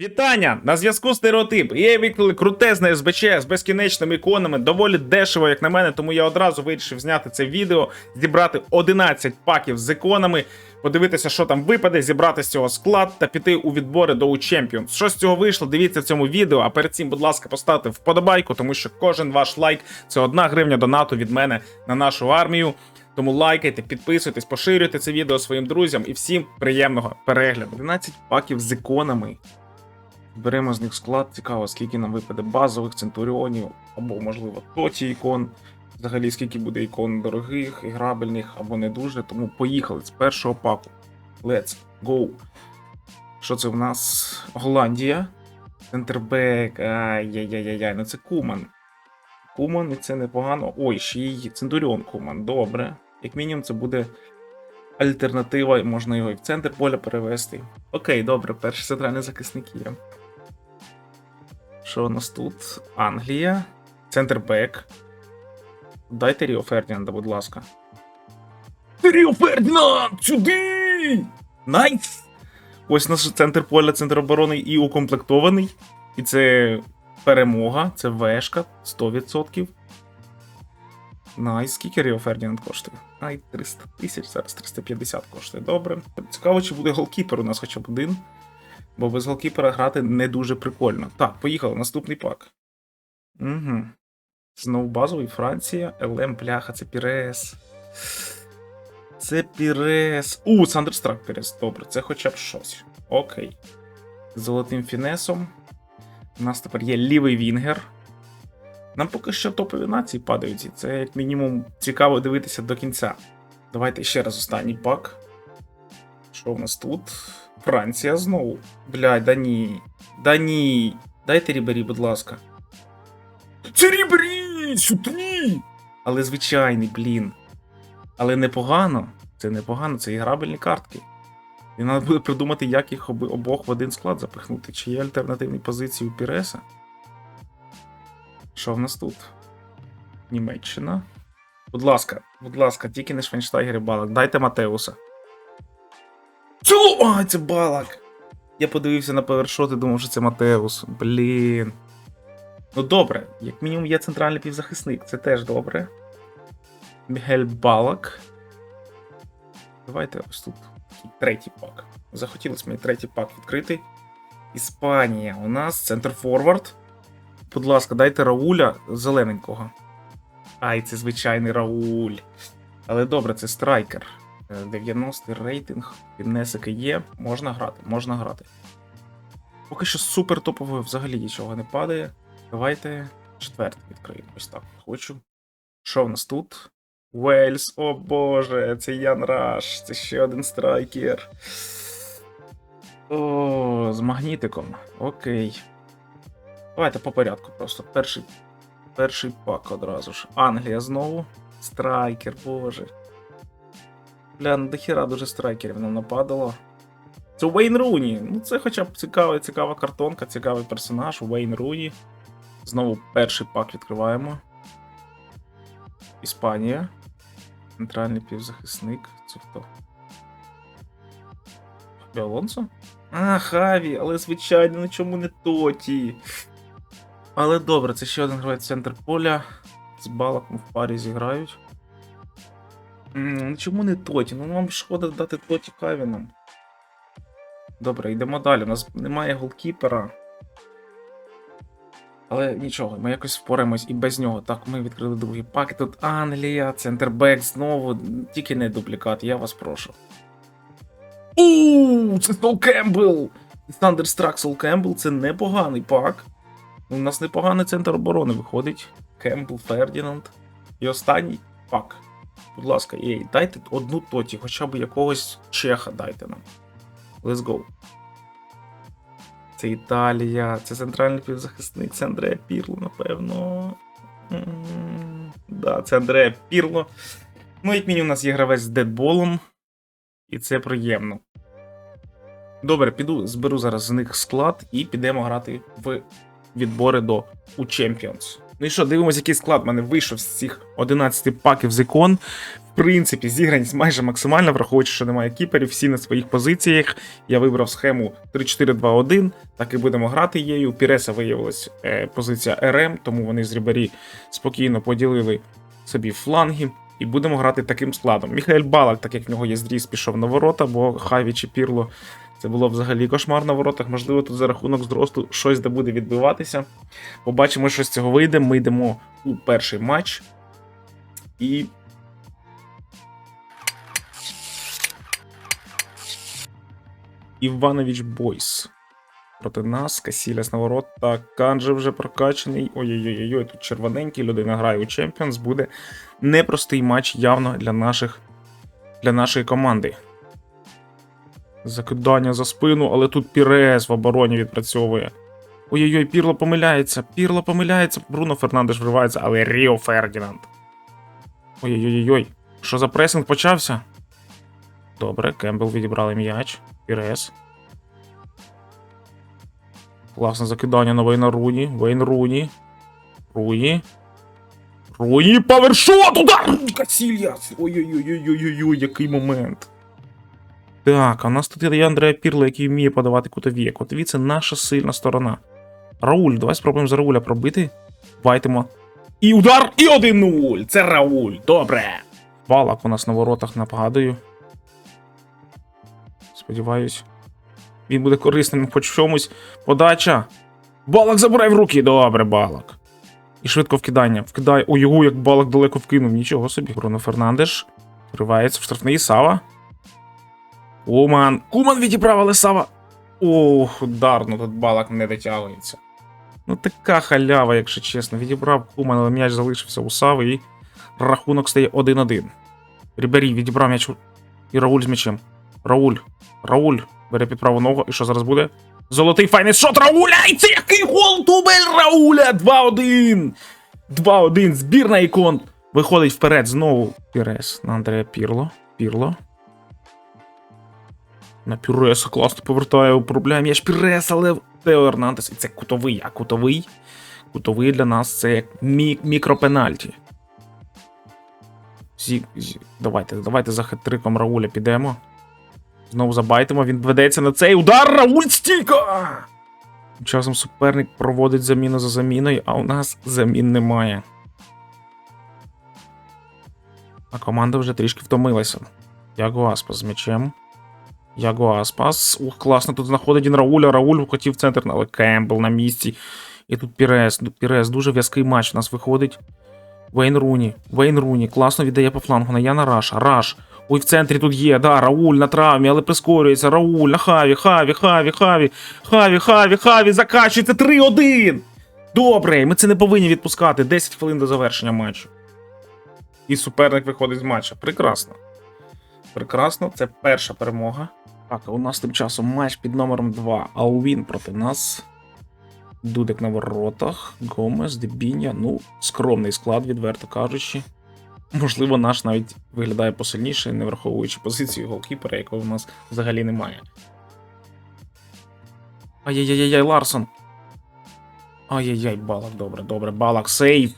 Вітання! На зв'язку стереотип. EA виклали крутезне СБЧ з безкінечними іконами, доволі дешево, як на мене, тому я одразу вирішив зняти це відео, зібрати 11 паків з іконами, подивитися, що там випаде, зібрати з цього склад та піти у відбори до у Champions. Що з цього вийшло, дивіться в цьому відео. А перед цим, будь ласка, поставте вподобайку, тому що кожен ваш лайк це одна гривня донату від мене на нашу армію. Тому лайкайте, підписуйтесь, поширюйте це відео своїм друзям і всім приємного перегляду. 11 паків з іконами. Беремо з них склад, цікаво, скільки нам випаде базових центуріонів, або, можливо, тоті ікон. Взагалі, скільки буде ікон дорогих, іграбельних або не дуже. Тому поїхали з першого паку. Let's go. Що це в нас? Голландія. Центрбек. Ай-яй-яй-яй. Ну це Куман. Куман, і це непогано. Ой, ще й Центуріон Куман. Добре. Як мінімум, це буде альтернатива, і можна його і в центр поля перевести. Окей, добре, перший центральний захисник є. Що у нас тут? Англія. Центр Бек. Дайте Ріо Фердінанда, будь ласка. Ріо Фердінанд! Сюди! Найс! Ось наш центр поля, центр оборони і укомплектований. І це перемога, це вешка 100%. Найс, скільки Ріо Фердінанд коштує? Ай, 300 тисяч, зараз 350 коштує. Добре. Цікаво, чи буде голкіпер у нас хоча б один. Бо без голкіпера грати не дуже прикольно. Так, поїхали, наступний пак. Угу. Знову базовий Франція, ЛМ, пляха, це Пірес. Це Пірес. У, Сандерстрак Пірес. Добре, це хоча б щось. Окей. З золотим фінесом. У нас тепер є лівий Вінгер. Нам поки що топові нації падають, це як мінімум цікаво дивитися до кінця. Давайте ще раз останній пак. Що в нас тут? Франція знову. Блядь, да ні. Да ні. Дайте Рібері, будь ласка. Це Рібері! Сюди! Але звичайний, блін. Але непогано. Це непогано, це іграбельні картки. І треба буде придумати, як їх обох в один склад запихнути. Чи є альтернативні позиції у Піреса? Що в нас тут? Німеччина. Будь ласка, будь ласка, тільки не Швенштайгер і Балак. Дайте Матеуса. Чого? А, це Балак! Я подивився на повершот і думав, що це Матеус. Блін. Ну добре, як мінімум є центральний півзахисник, це теж добре. Мігель Балак. Давайте ось тут третій пак. Захотілося мені третій пак відкрити. Іспанія. У нас центр форвард. Будь ласка, дайте Рауля зелененького. Ай, це звичайний Рауль. Але добре, це страйкер. Е, 90 рейтинг, піднесики є. Можна грати, можна грати. Поки що супер топово взагалі нічого не падає. Давайте четвертий відкриємо. Ось так хочу. Що в нас тут? Уельс, о боже, це Ян Раш, це ще один страйкер. О, з магнітиком. Окей. Давайте по порядку просто. Перший, перший пак одразу ж. Англія знову. Страйкер, боже. Бля, ну дохіра дуже страйкерів нам нападало. Це Уейн Руні. Ну, це хоча б цікава, цікава картонка, цікавий персонаж. Уейн Руні. Знову перший пак відкриваємо. Іспанія. Центральний півзахисник. Це хто? Алонсо? А, Хаві, але звичайно, ну чому не Тоті? Але добре, це ще один гравець центр поля. З балаком в парі зіграють. Ну чому не Тоті? Ну вам шкода дати Тоті Хаві Добре, йдемо далі. У нас немає голкіпера. Але нічого, ми якось впораємось і без нього. Так, ми відкрили другий пак. Тут Англія, центрбек знову. Тільки не дублікат, я вас прошу. Ууу, це Сол Кембл! Thunderstruck Сол Кембл це непоганий пак. У нас непоганий центр оборони виходить. Кембл, Фердінанд. І останній пак. Будь ласка, ей, дайте одну тоті, хоча б якогось чеха дайте нам. Let's go. Це Італія, це центральний півзахисник, це Андреа Пірло, напевно. М, Да, це Андреа Пірло. Ну, як мінімум, у нас є гравець з дедболом. І це приємно. Добре, піду, зберу зараз з них склад і підемо грати в відбори до у Champions. Ну і що, дивимось, який склад в мене вийшов з цих 11 паків з ікон. В принципі, зіграність майже максимальна, враховуючи, що немає кіперів, всі на своїх позиціях. Я вибрав схему 3-4-2-1, так і будемо грати її. Піреса виявилась е, позиція РМ, тому вони з Рібарі спокійно поділили собі фланги. І будемо грати таким складом. Міхаель Балак, так як в нього є зріз, пішов на ворота, бо Хаві чи Пірло це було взагалі кошмар на воротах. Можливо, тут за рахунок зросту щось де буде відбиватися. Побачимо, що з цього вийде. Ми йдемо у перший матч. І. Іванович Бойс. Проти нас, Касіляс на ворота, Канджи вже прокачаний. Ой-ой-ой, тут червоненький, людина грає у Champions. Буде непростий матч явно для наших для нашої команди. Закидання за спину, але тут Пірес в обороні відпрацьовує. Ой-ой-ой, Пірло помиляється. Пірло помиляється. Бруно Фернандеш вривається, але Ріо Фердінанд. Ой-ой-ой, що за пресинг почався? Добре, Кембл відібрали м'яч. Пірес. Класне закидання на Вейна Руні. Вейн Руні. Руні. Руні, павершот! Удар! Касільяс! Ой-ой-ой-ой-ой-ой, який момент. Так, а у нас тут є Андреа Пірло, який вміє подавати кутові. Кутові це наша сильна сторона. Рауль, давай спробуємо за Рауля пробити. Байтимо. І удар! І 1-0! Це Рауль! Добре! Балак у нас на воротах нападаю. Сподіваюсь. Він буде корисним хоч в чомусь. Подача. Балак забирай в руки. Добре, балак. І швидко вкидання. Вкидає. Ой, його, як балак далеко вкинув. Нічого собі. Бруно Фернандеш. Вривається в штрафний Сава. Куман. Куман відібрав, Алесава. Ох, удар, ну тут балак не дотягується. Ну така халява, якщо чесно. Відібрав Куман, але м'яч залишився у Сави і рахунок стає 1-1. Рібері відібрав м'яч. І Рауль з м'ячем. Рауль. Рауль бере під праву ногу. І що зараз буде? Золотий файний шот Рауля! І це який гол Тубель Рауля! 2-1! 2-1. Збірна ікон. Виходить вперед знову. Пірес на Андрея Пірло. Пірло. На Пюреса класно повертає, управляє м'яч Пюрес, але Тео Ернандес. І це кутовий, а кутовий. Кутовий для нас це як мі- мікропенальті. Зі, зі, давайте, давайте за хет-триком Рауля підемо. Знову забайтимо, він ведеться на цей удар. Рауль стійка! Часом суперник проводить заміну за заміною, а у нас замін немає. А команда вже трішки втомилася. Яго Аспас з м'ячем. Яго Аспас. Ух, класно тут знаходить він Рауля. Рауль хотів центр, але Кембл на місці. І тут Пірес. Пірес. Дуже в'язкий матч у нас виходить. Вейн Руні. Вейн Руні. Класно віддає по флангу на Яна Раш. Раш. Ой, в центрі тут є, да, Рауль на травмі, але прискорюється. Рауль на Хаві, Хаві, Хаві, Хаві, Хаві, Хаві, Хаві, закачується 3-1. Добре, ми це не повинні відпускати. 10 хвилин до завершення матчу. І суперник виходить з матча. Прекрасно. Прекрасно, це перша перемога. Так, а у нас тим часом матч під номером 2. Алвін проти нас. Дудик на воротах. Гомес, Дебіння. Ну, скромний склад, відверто кажучи. Можливо, наш навіть виглядає посильніше, не враховуючи позицію голкіпера, якого в нас взагалі немає. Ай-яй-яй-яй, Ларсон. Ай-яй-яй, балак, добре, добре. Балак, сейв.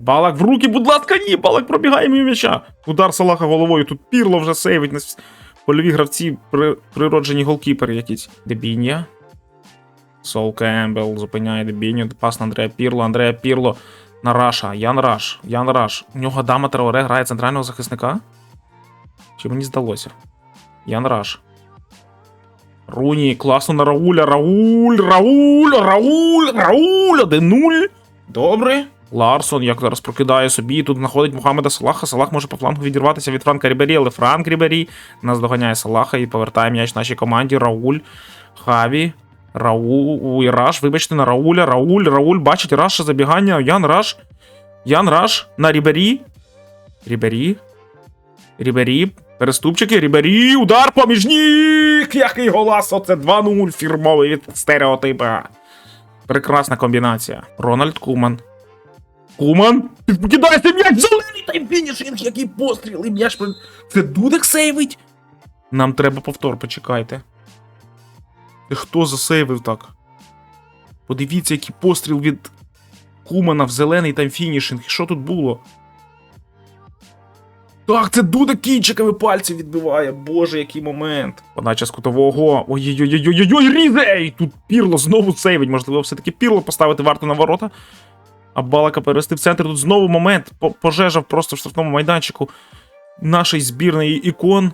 Балак в руки, будь ласка, ні, балак пробігає мимо м'яча. Удар Салаха головою. Тут пірло вже сейвить нас. Польові гравці, при, природжені голкіпери якісь. Дебіння. Сол Кембл зупиняє Дебіню. Пас на Андрея Пірло. Андрея Пірло на Раша. Ян Раш. Ян Раш. У нього Дама Траоре грає центрального захисника. Чи мені здалося? Ян Раш. Руні, класно на Рауля. Рауль, Рауль, Рауль, Рауль. 1-0. Добре. Ларсон, як зараз прокидає собі, тут знаходить Мухаммеда Салаха. Салах може по флангу відірватися від Франка Рібері, але Франк Рібері нас доганяє Салаха і повертає м'яч нашій команді. Рауль, Хаві, Рауль, Раш, вибачте, на Рауля. Рауль, Рауль, бачить Раша забігання. Ян Раш. Ян Раш на Рібері. Рібері. Рібері. Переступчики, Рібері, удар поміж ніг! Який голас! Оце 2-0 фірмовий від стереотипа. Прекрасна комбінація. Рональд Куман. Куман! Підкидається м'яч зелений та фінішинг, який постріл, і м'яч. Це Дудек сейвить? Нам треба повтор, почекайте. Ти хто засейвив так? Подивіться, який постріл від Кумана в зелений там фінішинг. Що тут було? Так, це Дуда кінчиками пальці відбиває. Боже, який момент. Подача з кутового. Ой-ой-ой-ой-ой, різей! Тут пірло знову сейвить. Можливо, все-таки пірло поставити варту на ворота. А балака перевести в центр. Тут знову момент. По- Пожежа просто в штрафному майданчику нашої збірної ікон.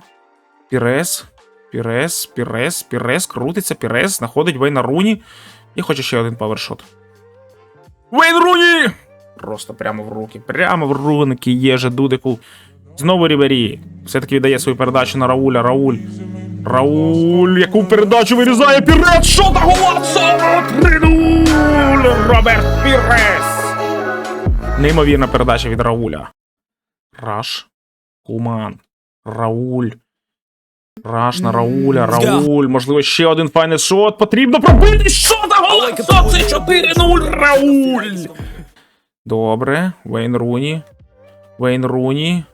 Пірес. Пірес, Пірес, Пірес, крутиться, Пірес, знаходить Вейна Руні. Я хочу ще один павершот. Вейн Руні! Просто прямо в руки, прямо в руки єже Дудику. Знову Рібері. Все-таки віддає свою передачу на Рауля. Рауль. Рауль, яку передачу вирізає Пірес! Що та голова? 3-0! Роберт Пірес! Неймовірна передача від Рауля. Раш. Куман. Рауль. Раш на Рауля, Рауль. Можливо, ще один файний шот. Потрібно пробити. Що та голова? Це 4-0, Рауль. Добре. Вейн Руні. Вейн Руні.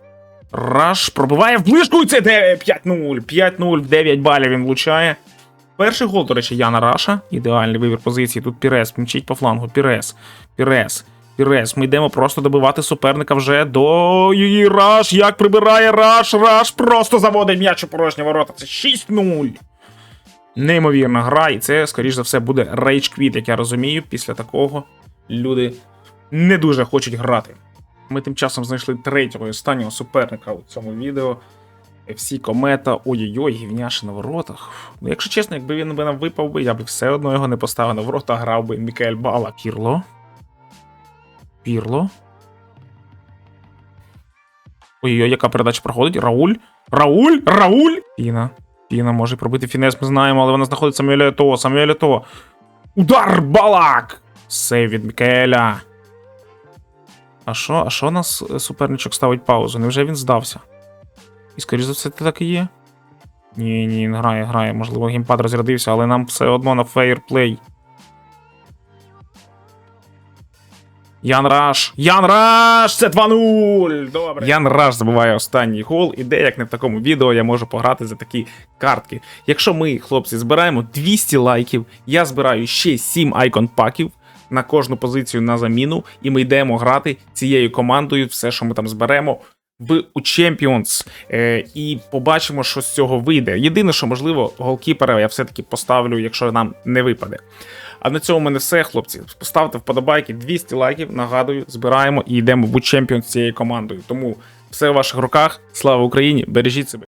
Раш пробиває в ближку. і Це 5-0. 5-0 9 балів він влучає. Перший гол, до речі, Яна Раша. Ідеальний вибір позиції. Тут Пірес мчить по флангу. Пірес. Пірес. Пірес. Ми йдемо просто добивати суперника вже до її Раш. Як прибирає Раш. Раш просто заводить м'яч у порожні ворота. Це 6-0. Неймовірна гра, і це, скоріш за все, буде рейдж квіт, як я розумію. Після такого люди не дуже хочуть грати. Ми тим часом знайшли третього і останнього суперника у цьому відео. FC Комета, ой-ой-ой, гівняши на воротах. Ну, якщо чесно, якби він нам випав би, я б все одно його не поставив на ворота, грав би Мікель Бала. Пірло. Пірло. Ой-ой, яка передача проходить? Рауль? Рауль? Рауль? Піна. Піна може пробити фінес, ми знаємо, але вона знаходиться Самуель Ето. Самуель Ето. Удар! Балак! Сейв від Мікеля. А що, а що нас е, суперничок ставить паузу? Невже він здався? І скоріш за все, це так і є. Ні, ні, грає, грає. Можливо, геймпад розрядився, але нам все одно на фейрплей. Ян Раш! Ян Раш! Це 2-0! Добре. Ян Раш забиває останній гол. І де, як не в такому відео, я можу пограти за такі картки. Якщо ми, хлопці, збираємо 200 лайків, я збираю ще 7 айкон паків на кожну позицію на заміну, і ми йдемо грати цією командою, все, що ми там зберемо. В у Champions е, і побачимо, що з цього вийде. Єдине, що можливо, голкіпера я все-таки поставлю, якщо нам не випаде. А на цьому в мене все, хлопці. Поставте вподобайки 200 лайків. Нагадую, збираємо і йдемо в Champions з цією командою. Тому все в ваших руках. Слава Україні! Бережіть себе.